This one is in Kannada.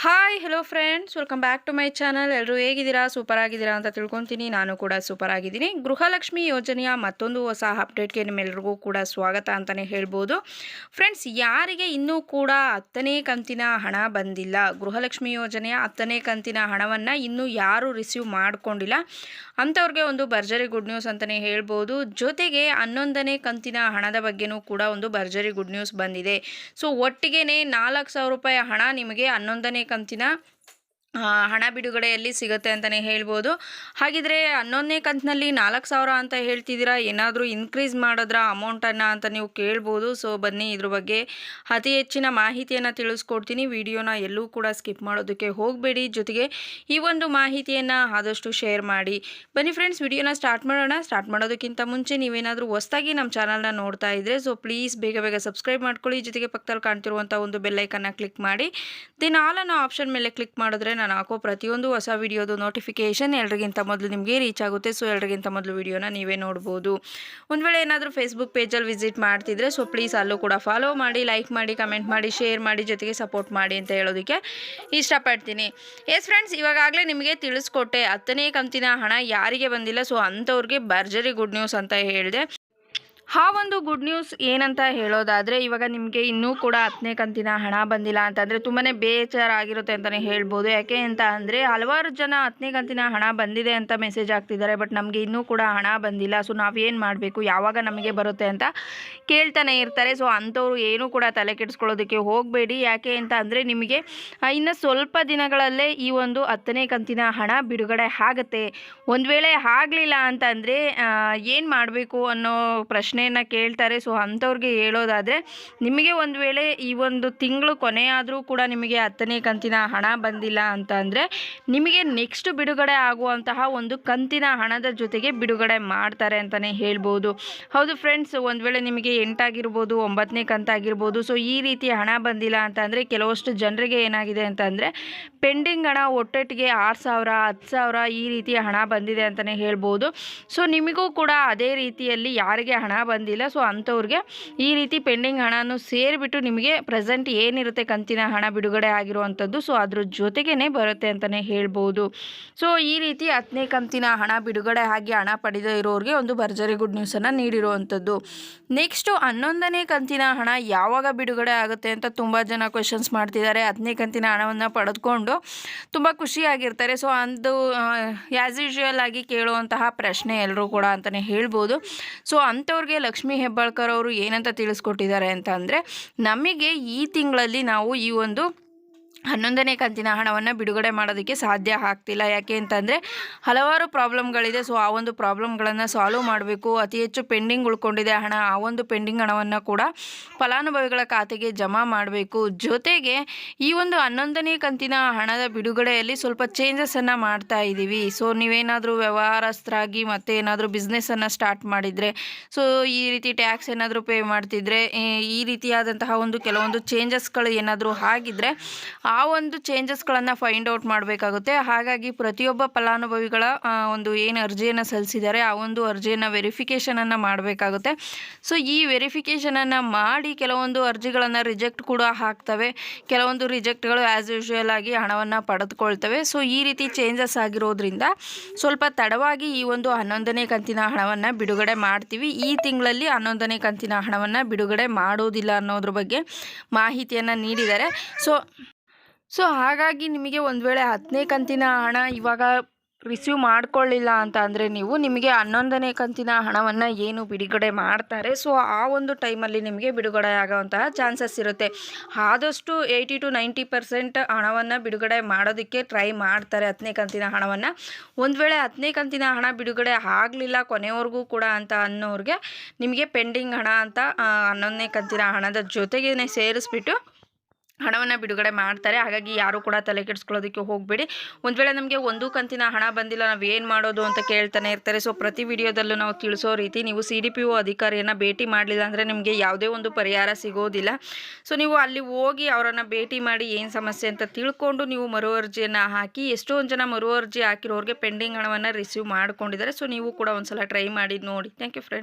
Hi hello friends welcome back to my channel ಎಲ್ಲರೂ ಹೇಗಿದ್ದೀರಾ? ಸೂಪರ್ ಆಗಿದ್ದೀರಾ ಅಂತ ತಿಳ್ಕೊತೀನಿ. ನಾನು ಕೂಡ ಸೂಪರ್ ಆಗಿದ್ದೀನಿ ಗೃಹಲಕ್ಷ್ಮಿ ಯೋಜನೆಯ ಮತ್ತೊಂದು ಹೊಸ ಅಪ್ಡೇಟ್ಗೆ ನಿಮ್ಮೆಲ್ಲರಿಗೂ ಕೂಡ ಸ್ವಾಗತ ಅಂತಲೇ ಹೇಳ್ಬೋದು. ಫ್ರೆಂಡ್ಸ್ ಯಾರಿಗೆ ಇನ್ನೂ ಕೂಡ ಹತ್ತನೇ ಕಂತಿನ ಹಣ ಬಂದಿಲ್ಲ? ಗೃಹಲಕ್ಷ್ಮಿ ಯೋಜನೆಯ ಹತ್ತನೇ ಕಂತಿನ ಹಣವನ್ನು ಇನ್ನೂ ಯಾರೂ ರಿಸೀವ್ ಮಾಡಿಕೊಂಡಿಲ್ಲ. ಅಂಥವ್ರಿಗೆ ಒಂದು ಭರ್ಜರಿ ಗುಡ್ ನ್ಯೂಸ್ ಅಂತಲೇ ಹೇಳ್ಬೋದು. ಜೊತೆಗೆ ಹನ್ನೊಂದನೇ ಕಂತಿನ ಹಣದ ಬಗ್ಗೆನೂ ಕೂಡ ಒಂದು ಭರ್ಜರಿ ಗುಡ್ ನ್ಯೂಸ್ ಬಂದಿದೆ. ಸೊ ಒಟ್ಟಿಗೆ ನಾಲ್ಕು ಸಾವಿರ ರೂಪಾಯಿ ಹಣ ನಿಮಗೆ ಹನ್ನೊಂದನೇ ಕಂತಿನ ಹಣ ಬಿಡುಗಡೆಯಲ್ಲಿ ಸಿಗುತ್ತೆ ಅಂತಲೇ ಹೇಳ್ಬೋದು. ಹಾಗಿದ್ರೆ ಹನ್ನೊಂದನೇ ಕಂತಿನಲ್ಲಿ ನಾಲ್ಕು ಸಾವಿರ ಅಂತ ಹೇಳ್ತಿದ್ದೀರಾ? ಏನಾದರೂ ಇನ್ಕ್ರೀಸ್ ಮಾಡಿದ್ರ ಅಮೌಂಟನ್ನು ಅಂತ ನೀವು ಕೇಳ್ಬೋದು. ಸೊ ಬನ್ನಿ ಇದ್ರ ಬಗ್ಗೆ ಅತಿ ಹೆಚ್ಚಿನ ಮಾಹಿತಿಯನ್ನು ತಿಳಿಸ್ಕೊಡ್ತೀನಿ. ವಿಡಿಯೋನ ಎಲ್ಲೂ ಕೂಡ ಸ್ಕಿಪ್ ಮಾಡೋದಕ್ಕೆ ಹೋಗಬೇಡಿ. ಜೊತೆಗೆ ಈ ಒಂದು ಮಾಹಿತಿಯನ್ನು ಆದಷ್ಟು ಶೇರ್ ಮಾಡಿ. ಬನ್ನಿ ಫ್ರೆಂಡ್ಸ್ ವಿಡಿಯೋನ ಸ್ಟಾರ್ಟ್ ಮಾಡೋಣ. ಸ್ಟಾರ್ಟ್ ಮಾಡೋದಕ್ಕಿಂತ ಮುಂಚೆ ನೀವೇನಾದರೂ ಹೊಸದಾಗಿ ನಮ್ಮ ಚಾನಲ್ನ ನೋಡ್ತಾ ಇದ್ದರೆ ಸೊ ಪ್ಲೀಸ್ ಬೇಗ ಬೇಗ ಸಬ್ಸ್ಕ್ರೈಬ್ ಮಾಡ್ಕೊಳ್ಳಿ. ಜೊತೆಗೆ ಪಕ್ಕದಲ್ಲಿ ಕಾಣ್ತಿರುವಂಥ ಒಂದು ಬೆಲ್ಲೈಕನ್ನು ಕ್ಲಿಕ್ ಮಾಡಿ. ದೆನ್ ಆಲ್ ಆಪ್ಷನ್ ಮೇಲೆ ಕ್ಲಿಕ್ ಮಾಡಿದ್ರೆ ನಾನು ಹಾಕೋ ಪ್ರತಿಯೊಂದು ಹೊಸ ವಿಡಿಯೋದು ನೋಟಿಫಿಕೇಷನ್ ಎಲ್ರಿಗಿಂತ ಮೊದಲು ನಿಮಗೆ ರೀಚ್ ಆಗುತ್ತೆ. ಸೊ ಎಲ್ರಿಗಿಂತ ಮೊದಲು ವಿಡಿಯೋನ ನೀವೇ ನೋಡ್ಬೋದು. ಒಂದು ವೇಳೆ ಏನಾದರೂ ಫೇಸ್ಬುಕ್ ಪೇಜಲ್ಲಿ ವಿಸಿಟ್ ಮಾಡ್ತಿದ್ರೆ ಸೊ ಪ್ಲೀಸ್ ಅಲ್ಲೂ ಕೂಡ ಫಾಲೋ ಮಾಡಿ ಲೈಕ್ ಮಾಡಿ ಕಮೆಂಟ್ ಮಾಡಿ ಶೇರ್ ಮಾಡಿ, ಜೊತೆಗೆ ಸಪೋರ್ಟ್ ಮಾಡಿ ಅಂತ ಹೇಳೋದಕ್ಕೆ ಇಷ್ಟಪಡ್ತೀನಿ. ಎಸ್ ಫ್ರೆಂಡ್ಸ್ ಇವಾಗಲೇ ನಿಮಗೆ ತಿಳಿಸ್ಕೊಟ್ಟೆ ಹತ್ತನೇ ಕಂತಿನ ಹಣ ಯಾರಿಗೆ ಬಂದಿಲ್ಲ. ಸೊ ಅಂಥವ್ರಿಗೆ ಭರ್ಜರಿ ಗುಡ್ ನ್ಯೂಸ್ ಅಂತ ಹೇಳಿದೆ. ಆ ಒಂದು ಗುಡ್ ನ್ಯೂಸ್ ಏನಂತ ಹೇಳೋದಾದರೆ, ಇವಾಗ ನಿಮಗೆ ಇನ್ನೂ ಕೂಡ ಹತ್ತನೇ ಕಂತಿನ ಹಣ ಬಂದಿಲ್ಲ ಅಂತಂದರೆ ತುಂಬಾ ಬೇಜಾರಾಗಿರುತ್ತೆ ಅಂತಲೇ ಹೇಳ್ಬೋದು. ಯಾಕೆ ಅಂತ ಅಂದರೆ, ಹಲವಾರು ಜನ ಹತ್ತನೇ ಕಂತಿನ ಹಣ ಬಂದಿದೆ ಅಂತ ಮೆಸೇಜ್ ಆಗ್ತಿದ್ದಾರೆ ಬಟ್ ನಮಗೆ ಇನ್ನೂ ಕೂಡ ಹಣ ಬಂದಿಲ್ಲ. ಸೊ ನಾವೇನು ಮಾಡಬೇಕು? ಯಾವಾಗ ನಮಗೆ ಬರುತ್ತೆ ಅಂತ ಕೇಳ್ತಾನೆ ಇರ್ತಾರೆ. ಸೊ ಅಂಥವ್ರು ಏನೂ ಕೂಡ ತಲೆ ಕೆಡಿಸ್ಕೊಳ್ಳೋದಕ್ಕೆ ಹೋಗಬೇಡಿ. ಯಾಕೆ ಅಂತ ಅಂದರೆ, ನಿಮಗೆ ಇನ್ನು ಸ್ವಲ್ಪ ದಿನಗಳಲ್ಲೇ ಈ ಒಂದು ಹತ್ತನೇ ಕಂತಿನ ಹಣ ಬಿಡುಗಡೆ ಆಗುತ್ತೆ. ಒಂದು ವೇಳೆ ಆಗಲಿಲ್ಲ ಅಂತಂದರೆ ಏನು ಮಾಡಬೇಕು ಅನ್ನೋ ಪ್ರಶ್ನೆ ಪ್ರಶ್ನೆಯನ್ನು ಕೇಳ್ತಾರೆ. ಸೊ ಅಂಥವ್ರಿಗೆ ಹೇಳೋದಾದರೆ, ನಿಮಗೆ ಒಂದು ವೇಳೆ ಈ ಒಂದು ತಿಂಗಳು ಕೊನೆಯಾದರೂ ಕೂಡ ನಿಮಗೆ ಹತ್ತನೇ ಕಂತಿನ ಹಣ ಬಂದಿಲ್ಲ ಅಂತ ನಿಮಗೆ ನೆಕ್ಸ್ಟ್ ಬಿಡುಗಡೆ ಆಗುವಂತಹ ಒಂದು ಕಂತಿನ ಹಣದ ಜೊತೆಗೆ ಬಿಡುಗಡೆ ಮಾಡ್ತಾರೆ ಅಂತಲೇ ಹೇಳ್ಬೋದು. ಹೌದು ಫ್ರೆಂಡ್ಸ್ ಒಂದು ವೇಳೆ ನಿಮಗೆ ಎಂಟಾಗಿರ್ಬೋದು, ಒಂಬತ್ತನೇ ಕಂತಾಗಿರ್ಬೋದು ಸೊ ಈ ರೀತಿ ಹಣ ಬಂದಿಲ್ಲ ಅಂತ ಅಂದರೆ, ಕೆಲವಷ್ಟು ಜನರಿಗೆ ಏನಾಗಿದೆ ಅಂತಂದರೆ ಪೆಂಡಿಂಗ್ ಹಣ ಒಟ್ಟೊಟ್ಟಿಗೆ ಆರು ಸಾವಿರ ಹತ್ತು ಸಾವಿರ ಈ ರೀತಿ ಹಣ ಬಂದಿದೆ ಅಂತಲೇ ಹೇಳ್ಬೋದು. ಸೊ ನಿಮಗೂ ಕೂಡ ಅದೇ ರೀತಿಯಲ್ಲಿ ಯಾರಿಗೆ ಹಣ ಬಂದಿಲ್ಲ. ಸೊ ಅಂಥವ್ರಿಗೆ ಈ ರೀತಿ ಪೆಂಡಿಂಗ್ ಹಣನೂ ಸೇರಿಬಿಟ್ಟು ನಿಮಗೆ ಪ್ರೆಸೆಂಟ್ ಏನಿರುತ್ತೆ ಕಂತಿನ ಹಣ ಬಿಡುಗಡೆ ಆಗಿರುವಂಥದ್ದು ಸೊ ಅದ್ರ ಜೊತೆಗೇ ಬರುತ್ತೆ ಅಂತಲೇ ಹೇಳ್ಬೋದು. ಸೊ ಈ ರೀತಿ ಹತ್ತನೇ ಕಂತಿನ ಹಣ ಬಿಡುಗಡೆ ಆಗಿ ಹಣ ಪಡೆದೇ ಇರೋರಿಗೆ ಒಂದು ಭರ್ಜರಿ ಗುಡ್ ನ್ಯೂಸನ್ನು ನೀಡಿರುವಂಥದ್ದು. ನೆಕ್ಸ್ಟು ಹನ್ನೊಂದನೇ ಕಂತಿನ ಹಣ ಯಾವಾಗ ಬಿಡುಗಡೆ ಆಗುತ್ತೆ ಅಂತ ತುಂಬ ಜನ ಕ್ವೆಶನ್ಸ್ ಮಾಡ್ತಿದ್ದಾರೆ. ಹತ್ತನೇ ಕಂತಿನ ಹಣವನ್ನು ಪಡೆದುಕೊಂಡು ತುಂಬ ಖುಷಿಯಾಗಿರ್ತಾರೆ. ಸೊ ಅಂದು ಆ್ಯಸ್ ಯೂಶುವಲ್ ಆಗಿ ಕೇಳುವಂತಹ ಪ್ರಶ್ನೆ ಎಲ್ಲರೂ ಕೂಡ ಅಂತಲೇ ಹೇಳ್ಬೋದು. ಸೊ ಅಂಥವ್ರಿಗೆ ಲಕ್ಷ್ಮೀ ಹೆಬ್ಬಾಳ್ಕರ್ ಅವರು ಏನಂತ ತಿಳಿಸ್ಕೊಟ್ಟಿದ್ದಾರೆ ಅಂತ ಅಂದರೆ ನಮಗೆ ಈ ತಿಂಗಳಲ್ಲಿ ನಾವು ಈ ಒಂದು ಹನ್ನೊಂದನೇ ಕಂತಿನ ಹಣವನ್ನು ಬಿಡುಗಡೆ ಮಾಡೋದಕ್ಕೆ ಸಾಧ್ಯ ಆಗ್ತಿಲ್ಲ. ಯಾಕೆ ಅಂತಂದರೆ ಹಲವಾರು ಪ್ರಾಬ್ಲಮ್ಗಳಿದೆ. ಸೊ ಆ ಒಂದು ಪ್ರಾಬ್ಲಮ್ಗಳನ್ನು ಸಾಲ್ವ್ ಮಾಡಬೇಕು. ಅತಿ ಹೆಚ್ಚು ಪೆಂಡಿಂಗ್ ಉಳ್ಕೊಂಡಿದೆ ಹಣ. ಆ ಒಂದು ಪೆಂಡಿಂಗ್ ಹಣವನ್ನು ಕೂಡ ಫಲಾನುಭವಿಗಳ ಖಾತೆಗೆ ಜಮಾ ಮಾಡಬೇಕು. ಜೊತೆಗೆ ಈ ಒಂದು ಹನ್ನೊಂದನೇ ಕಂತಿನ ಹಣದ ಬಿಡುಗಡೆಯಲ್ಲಿ ಸ್ವಲ್ಪ ಚೇಂಜಸನ್ನು ಮಾಡ್ತಾ ಇದ್ದೀವಿ ಸೊ ನೀವೇನಾದರೂ ವ್ಯವಹಾರಸ್ಥರಾಗಿ ಮತ್ತೆ ಏನಾದರೂ ಬಿಸ್ನೆಸ್ಸನ್ನು ಸ್ಟಾರ್ಟ್ ಮಾಡಿದರೆ ಸೊ ಈ ರೀತಿ ಟ್ಯಾಕ್ಸ್ ಏನಾದರೂ ಪೇ ಮಾಡ್ತಿದ್ರೆ, ಈ ರೀತಿಯಾದಂತಹ ಒಂದು ಕೆಲವೊಂದು ಚೇಂಜಸ್ಗಳು ಏನಾದರೂ ಆಗಿದ್ದರೆ ಆ ಒಂದು ಚೇಂಜಸ್ಗಳನ್ನು ಫೈಂಡ್ ಔಟ್ ಮಾಡಬೇಕಾಗುತ್ತೆ. ಹಾಗಾಗಿ ಪ್ರತಿಯೊಬ್ಬ ಫಲಾನುಭವಿಗಳ ಒಂದು ಏನು ಅರ್ಜಿಯನ್ನು ಸಲ್ಲಿಸಿದ್ದಾರೆ, ಆ ಒಂದು ಅರ್ಜಿಯನ್ನು ವೆರಿಫಿಕೇಷನನ್ನು ಮಾಡಬೇಕಾಗುತ್ತೆ. ಸೊ ಈ ವೆರಿಫಿಕೇಷನನ್ನು ಮಾಡಿ ಕೆಲವೊಂದು ಅರ್ಜಿಗಳನ್ನು ರಿಜೆಕ್ಟ್ ಕೂಡ ಹಾಕ್ತವೆ. ಕೆಲವೊಂದು ರಿಜೆಕ್ಟ್ಗಳು ಆ್ಯಸ್ ಯೂಶುವಲ್ ಆಗಿ ಹಣವನ್ನು ಪಡೆದುಕೊಳ್ತವೆ. ಸೊ ಈ ರೀತಿ ಚೇಂಜಸ್ ಆಗಿರೋದ್ರಿಂದ ಸ್ವಲ್ಪ ತಡವಾಗಿ ಈ ಒಂದು ಹನ್ನೊಂದನೇ ಕಂತಿನ ಹಣವನ್ನು ಬಿಡುಗಡೆ ಮಾಡ್ತೀವಿ. ಈ ತಿಂಗಳಲ್ಲಿ ಹನ್ನೊಂದನೇ ಕಂತಿನ ಹಣವನ್ನು ಬಿಡುಗಡೆ ಮಾಡೋದಿಲ್ಲ ಅನ್ನೋದ್ರ ಬಗ್ಗೆ ಮಾಹಿತಿಯನ್ನು ನೀಡಿದ್ದಾರೆ. ಸೊ ಸೊ, ಹಾಗಾಗಿ ನಿಮಗೆ ಒಂದು ವೇಳೆ ಹತ್ತನೇ ಕಂತಿನ ಹಣ ಇವಾಗ ರಿಸೀವ್ ಮಾಡಿಕೊಳ್ಳಿಲ್ಲ ಅಂತ ಅಂದರೆ ನೀವು ನಿಮಗೆ ಹನ್ನೊಂದನೇ ಕಂತಿನ ಹಣವನ್ನು ಏನು ಬಿಡುಗಡೆ ಮಾಡ್ತಾರೆ? ಸೊ, ಆ ಒಂದು ಟೈಮಲ್ಲಿ ನಿಮಗೆ ಬಿಡುಗಡೆ ಆಗೋವಂತಹ ಚಾನ್ಸಸ್ ಇರುತ್ತೆ. ಆದಷ್ಟು ಏಯ್ಟಿ ಟು ನೈಂಟಿ ಪರ್ಸೆಂಟ್ ಹಣವನ್ನು ಬಿಡುಗಡೆ ಮಾಡೋದಕ್ಕೆ ಟ್ರೈ ಮಾಡ್ತಾರೆ ಹತ್ತನೇ ಕಂತಿನ ಹಣವನ್ನು. ಒಂದು ವೇಳೆ ಹತ್ತನೇ ಕಂತಿನ ಹಣ ಬಿಡುಗಡೆ ಆಗಲಿಲ್ಲ ಕೊನೆವರೆಗೂ ಕೂಡ ಅಂತ ಅನ್ನೋರಿಗೆ ನಿಮಗೆ ಪೆಂಡಿಂಗ್ ಹಣ ಅಂತ ಹನ್ನೊಂದನೇ ಕಂತಿನ ಹಣದ ಜೊತೆಗೇ ಸೇರಿಸ್ಬಿಟ್ಟು ಹಣವನ್ನು ಬಿಡುಗಡೆ ಮಾಡ್ತಾರೆ. ಹಾಗಾಗಿ ಯಾರೂ ಕೂಡ ತಲೆ ಕೆಡಿಸ್ಕೊಳ್ಳೋದಕ್ಕೆ ಹೋಗಬೇಡಿ. ಒಂದು ವೇಳೆ ನಮಗೆ ಒಂದು ಕಂತಿನ ಹಣ ಬಂದಿಲ್ಲ, ನಾವು ಏನು ಮಾಡೋದು ಅಂತ ಕೇಳ್ತಾನೆ ಇರ್ತಾರೆ. ಸೊ ಪ್ರತಿ ವಿಡಿಯೋದಲ್ಲೂ ನಾವು ತಿಳಿಸೋ ರೀತಿ ನೀವು ಸಿ ಡಿ ಪಿ ಒ ಅಧಿಕಾರಿಯನ್ನು ಭೇಟಿ ಮಾಡಲಿಲ್ಲ ಅಂದರೆ ನಿಮಗೆ ಯಾವುದೇ ಒಂದು ಪರಿಹಾರ ಸಿಗೋದಿಲ್ಲ. ಸೊ ನೀವು ಅಲ್ಲಿ ಹೋಗಿ ಅವರನ್ನು ಭೇಟಿ ಮಾಡಿ ಏನು ಸಮಸ್ಯೆ ಅಂತ ತಿಳ್ಕೊಂಡು ನೀವು ಮರು ಅರ್ಜಿಯನ್ನು ಹಾಕಿ, ಎಷ್ಟೊಂದು ಜನ ಮರು ಅರ್ಜಿ ಹಾಕಿರೋರಿಗೆ ಪೆಂಡಿಂಗ್ ಹಣವನ್ನು ರಿಸೀವ್ ಮಾಡ್ಕೊಂಡಿದ್ದಾರೆ. ಸೊ ನೀವು ಕೂಡ ಒಂದು ಸಲ ಟ್ರೈ ಮಾಡಿ ನೋಡಿ. Thank you friend